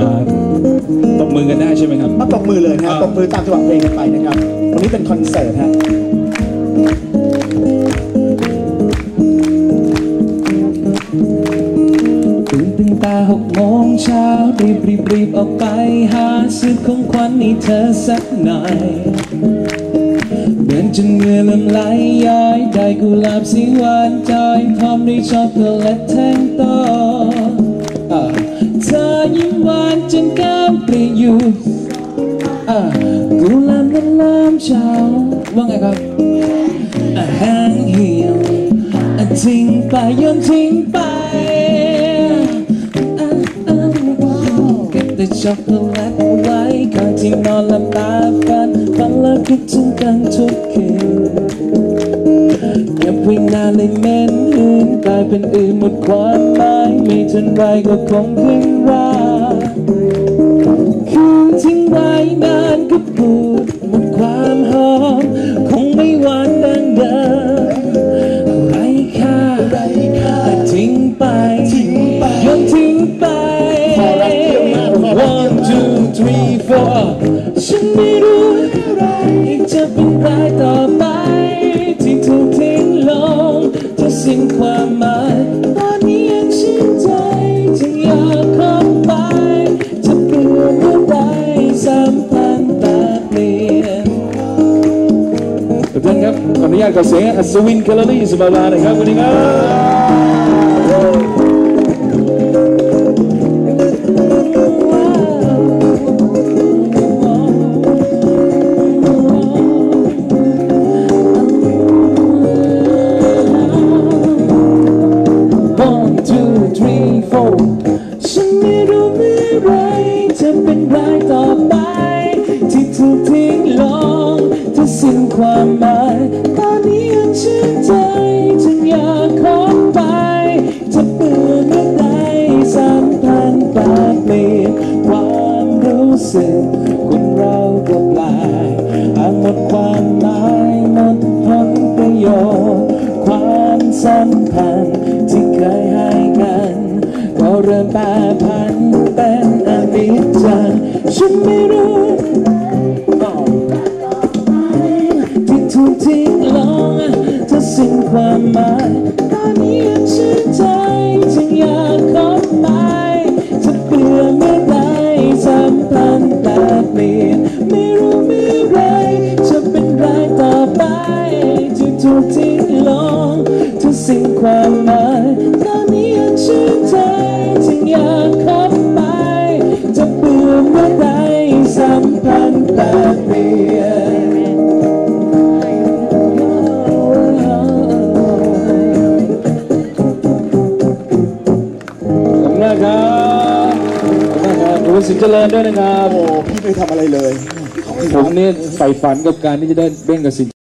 อ่าตบมือกันได้ใช่ไหมครับ มาตบมือเลยนะฮะอ่าตบมือตามจังหวะเพลงกันไปนะครับ วันนี้เป็นคอนเสิร์ตฮะ ตื่นตั้งแต่หกโมงเช้ารีบรีบรีบออกไปหาซื้อของขวัญให้เธอสักหน่อยเดินจนเหงื่อเริ่มไหลย้อยได้กุหลาบสีหวานจอยพร้อมด้วยช็อกโกแลตแท่งโตอ่า เธอยิ้มหวานจนแก้มปริอยู่อ่ากุหลาบน้ำน้ำเช้าว่าไงครับอาหางเหี่ยวอะทิ้งไปโยนทิ้งไปอะอะเก็บแต่ช็อกโกแลตไว้ก่อนที่นอนหลับตาฝันฝันแล้วคิดถึงกันทุกคืนเก็บไว้นานเลยเม็นายเป็นอื่นหมดความหมายไม่ทันไรก็คงเพิ่งรักคืนทิ้งไว้นานก็บูดหมดความหอมคงไม่หวานดังเดิมไรค่าไรค่าทิ้งไปทิ้งไปโยนทิ้งไป one two three four ฉันไม่รู้อะไรจะเป็นไรต่อ ครับขออนุญา สิ้นความหมายตอนนี้ยังชื่นใจจึงอยากขอไป จะเบื่อเมื่อใดสัมพันธ์แปลเปลี่ยนความรู้สึกคนเราก็ปลหากหมดความหมายหมดผลประโยชน์ ความสัมพันธ์ที่เคยให้กันก็เริ่มแปรผันเป็นอนิจจังฉันไม่รู้ สิ้นความหมายตอนนี้ยังชื่นใจจึงอยากขอไปจะเปลี่ยนเมื่อใดสัมพันธ์แปรเปลี่ยนไม่รู้เมื่อไรจะเป็นไรต่อไปที่ถูกทิ้งลงทุกสิ่งความหมายตอนนี้ยังชื่นใจจึงอยากข้าไปจะเบื่อเมื่อใดสัมพันธ์แปรเปลี่ยน ครับขอบคุณสินเจริญด้วยนะครับ โอ้พี่ไม่ทำอะไรเลย ผมเนี่ยใฝ่ฝันกับการที่จะได้เล่นกับสิน